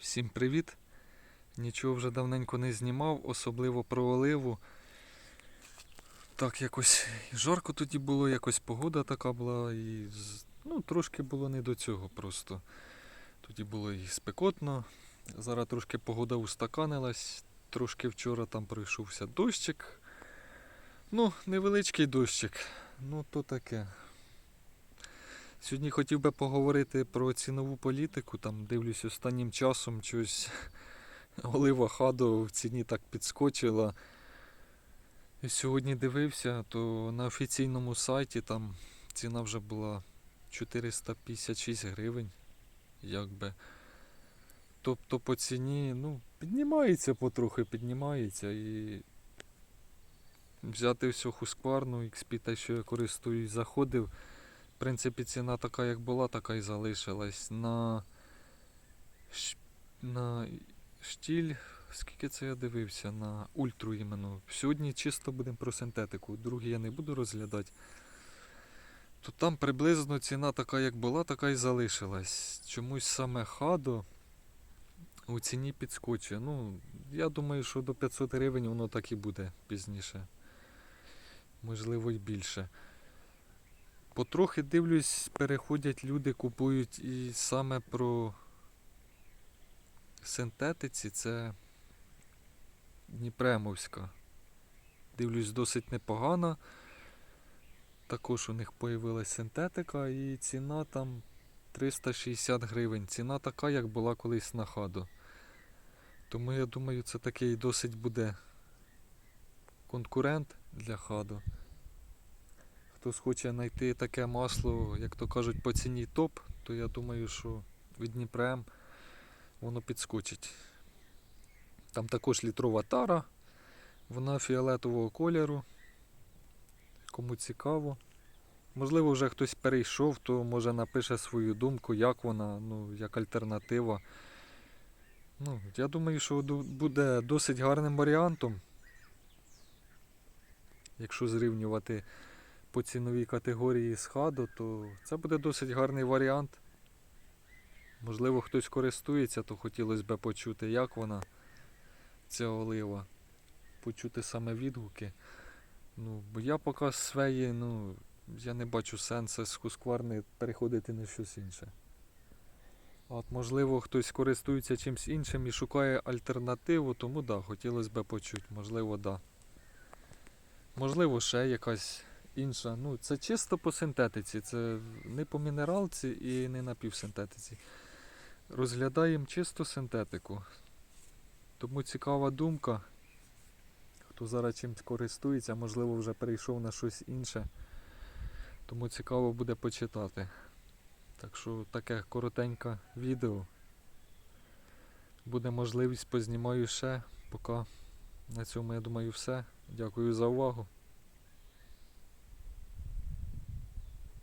Всім привіт! Нічого вже давненько не знімав, особливо про оливу. Так якось жарко тоді було, якось погода така була, і ну, трошки було не до цього просто. Тоді було і спекотно. Зараз трошки погода устаканилась, трошки вчора там пройшовся дощик. Ну, невеличкий дощик. Ну, то таке. Сьогодні хотів би поговорити про цінову політику. Там дивлюсь останнім часом щось олива хадо в ціні так підскочила. Сьогодні дивився, то на офіційному сайті там ціна вже була 456 гривень. Якби. Тобто по ціні, ну, піднімається потрохи, піднімається і взяти всю хускварну XP, те, що я користуюсь, заходив. В принципі, ціна така, як була, така і залишилась. На, на штіль, скільки це я дивився, на ультру іменно. Сьогодні чисто будемо про синтетику, другий я не буду розглядати. То там приблизно ціна така, як була, така і залишилась. Чомусь саме хадо у ціні підскочує. Ну, я думаю, що до 500 гривень воно так і буде пізніше. Можливо, і більше. Потрохи дивлюсь, переходять люди, купують і саме про синтетиці це Дніпремовська. Дивлюсь, досить непогана. Також у них появилась синтетика і ціна там 360 гривень. Ціна така, як була колись на хаду. Тому я думаю, це такий досить буде конкурент для хаду. Хтось хоче знайти таке масло, як то кажуть, по ціні топ, то я думаю, що від Дніпрем воно підскочить. Там також літрова тара, вона фіолетового кольору. Кому цікаво. Можливо, вже хтось перейшов, то може напише свою думку, як вона, ну, як альтернатива. Ну, я думаю, що буде досить гарним варіантом. Якщо зрівнювати по ціновій категорії з хаду, то це буде досить гарний варіант. Можливо, хтось користується, то хотілося б почути, як вона, ця олива. Почути саме відгуки. Ну, бо я поки з своєї, ну, я не бачу сенсу з хускварни переходити на щось інше. От, можливо, хтось користується чимось іншим і шукає альтернативу, тому да, хотілося б почути, можливо, да. Можливо, ще якась інша. Ну, це чисто по синтетиці, це не по мінералці і не на півсинтетиці. Розглядаємо чисто синтетику. Тому цікава думка. Хто зараз чимось користується, можливо, вже перейшов на щось інше. Тому цікаво буде почитати. Так що таке коротеньке відео. Буде можливість познімаю ще. Поки на цьому, я думаю, все. Дякую за увагу.